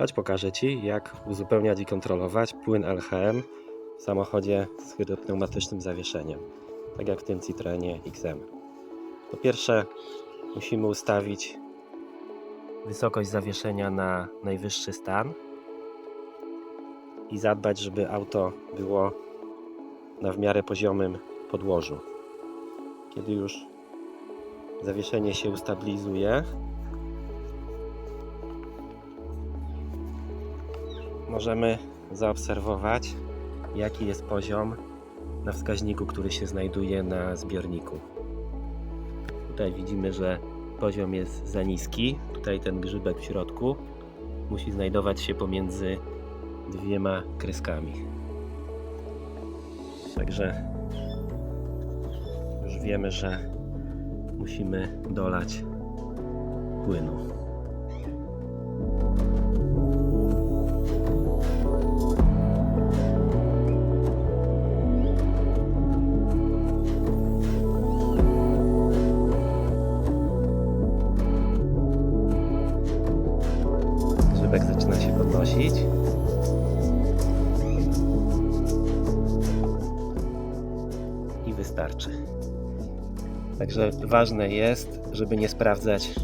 Chodź pokażę Ci, jak uzupełniać i kontrolować płyn LHM w samochodzie z hydropneumatycznym zawieszeniem, tak jak w tym Citroenie XM. Po pierwsze, musimy ustawić wysokość zawieszenia na najwyższy stan i zadbać, żeby auto było na w miarę poziomym podłożu. Kiedy już zawieszenie się ustabilizuje, możemy zaobserwować, jaki jest poziom na wskaźniku, który się znajduje na zbiorniku. Tutaj widzimy, że poziom jest za niski. Tutaj ten grzybek w środku musi znajdować się pomiędzy dwiema kreskami. Także już wiemy, że musimy dolać płynu. Grzybek zaczyna się podnosić. I wystarczy. Także ważne jest, żeby nie sprawdzać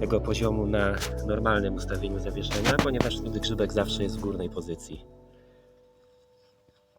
tego poziomu na normalnym ustawieniu zawieszenia, ponieważ wtedy grzybek zawsze jest w górnej pozycji.